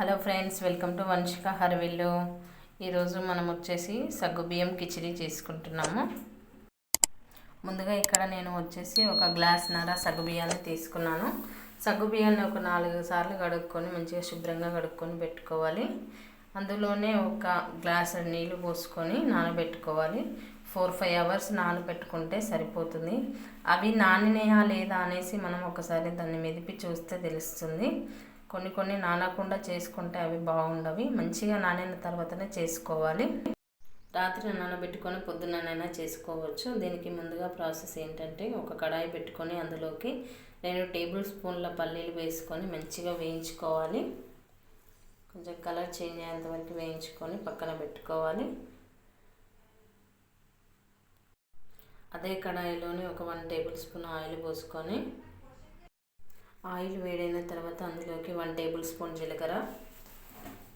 Hello friends welcome to Vamshika Harivillu. ఈరోజు మనం వచ్చేసి సగ్గుబియ్యం కిచిడి చేసుకుంటున్నాము. ముందుగా ఇక్కడ నేను వచ్చేసి ఒక గ్లాస్ నర సగ్గుబియ్యాన్ని తీసుకున్నాను. సగ్గుబియ్యాన్ని ఒక నాలుగు సార్లు కడుక్కొని మంచిగా శుభ్రంగా కడుక్కొని పెట్టుకోవాలి. అందులోనే ఒక గ్లాస్ నీళ్ళు పోసుకొని నానబెట్టుకోవాలి. ఫోర్ ఫైవ్ అవర్స్ నానబెట్టుకుంటే సరిపోతుంది. అవి నానినాయా లేదా అనేసి మనం ఒకసారి దాన్ని మెదిపి చూస్తే తెలుస్తుంది. కొన్ని కొన్ని నానకుండా చేసుకుంటే అవి బాగుండవి. మంచిగా నానిన తర్వాతనే చేసుకోవాలి. రాత్రి నానబెట్టుకొని పొద్దున్ననైనా చేసుకోవచ్చు. దీనికి ముందుగా ప్రాసెస్ ఏంటంటే ఒక కడాయి పెట్టుకొని అందులోకి రెండు టేబుల్ స్పూన్ల పల్లీలు వేసుకొని మంచిగా వేయించుకోవాలి. కొంచెం కలర్ చేంజ్ అయ్యేంత వరకు వేయించుకొని పక్కన పెట్టుకోవాలి. అదే కడాయిలోని ఒక వన్ టేబుల్ స్పూన్ ఆయిల్ పోసుకొని ఆయిల్ వేడైన తర్వాత అందులోకి వన్ టేబుల్ స్పూన్ జీలకర్ర.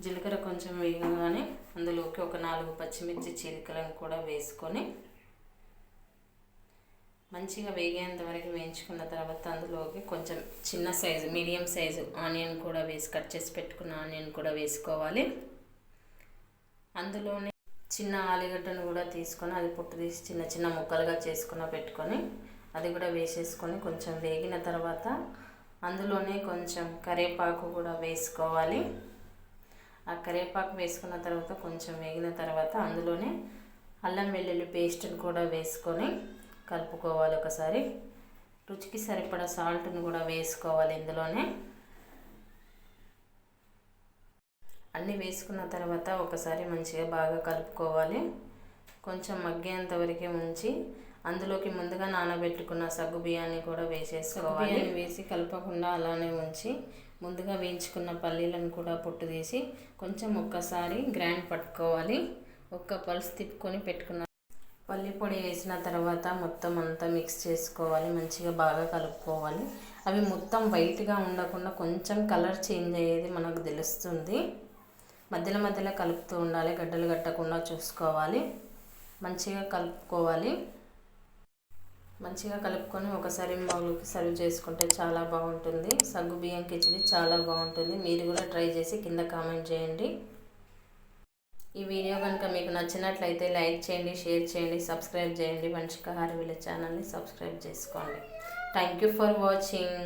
జీలకర్ర కొంచెం వేయగానే అందులోకి ఒక నాలుగు పచ్చిమిర్చి చీలికలను కూడా వేసుకొని మంచిగా వేగేంత వరకు వేయించుకున్న తర్వాత అందులోకి కొంచెం చిన్న సైజు మీడియం సైజు ఆనియన్ కూడా వేసి కట్ చేసి పెట్టుకున్న ఆనియన్ కూడా వేసుకోవాలి. అందులోనే చిన్న ఆలుగడ్డను కూడా తీసుకొని అది పుట్టు తీసి చిన్న చిన్న ముక్కలుగా చేసుకున్న పెట్టుకొని అది కూడా వేసేసుకొని కొంచెం వేగిన తర్వాత అందులోనే కొంచెం కరివేపాకు కూడా వేసుకోవాలి. ఆ కరివేపాకు వేసుకున్న తర్వాత కొంచెం వేగిన తర్వాత అందులోనే అల్లం వెల్లుల్లి పేస్ట్ని కూడా వేసుకొని కలుపుకోవాలి ఒకసారి. రుచికి సరిపడా సాల్ట్ని కూడా వేసుకోవాలి ఇందులోనే. అన్నీ వేసుకున్న తర్వాత ఒకసారి మంచిగా బాగా కలుపుకోవాలి. కొంచెం మగ్గేంత వరకే ఉంచి అందులోకి ముందుగా నానబెట్టుకున్న సగ్గు బియ్యాన్ని కూడా వేసేసుకోవాలి. వేసి కలపకుండా అలానే ఉంచి ముందుగా వేయించుకున్న పల్లీలను కూడా పొట్టు తీసి కొంచెం ఒక్కసారి గ్రైండ్ పట్టుకోవాలి. ఒక్క పల్స్ తిప్పుకొని పెట్టుకున్న పల్లి పొడి వేసిన తర్వాత మొత్తం అంతా మిక్స్ చేసుకోవాలి. మంచిగా బాగా కలుపుకోవాలి. అవి మొత్తం వైట్గా ఉండకుండా కొంచెం కలర్ చేంజ్ అయ్యేది మనకు తెలుస్తుంది. మధ్యలో మధ్యలో కలుపుతూ ఉండాలి. గడ్డలు కట్టకుండా చూసుకోవాలి. మంచిగా కలుపుకోవాలి. మంచిగా కలుపుకొని ఒకసారి బౌల్కి సర్వ్ చేసుకుంటే చాలా బాగుంటుంది. సగ్గు బియ్యం కిచిడి చాలా బాగుంటుంది. మీరు కూడా ట్రై చేసి కింద కామెంట్ చేయండి. ఈ వీడియో కనుక మీకు నచ్చినట్లయితే లైక్ చేయండి షేర్ చేయండి సబ్స్క్రైబ్ చేయండి. వంశిక హారవిల ఛానల్ని సబ్స్క్రైబ్ చేసుకోండి. Thank you for watching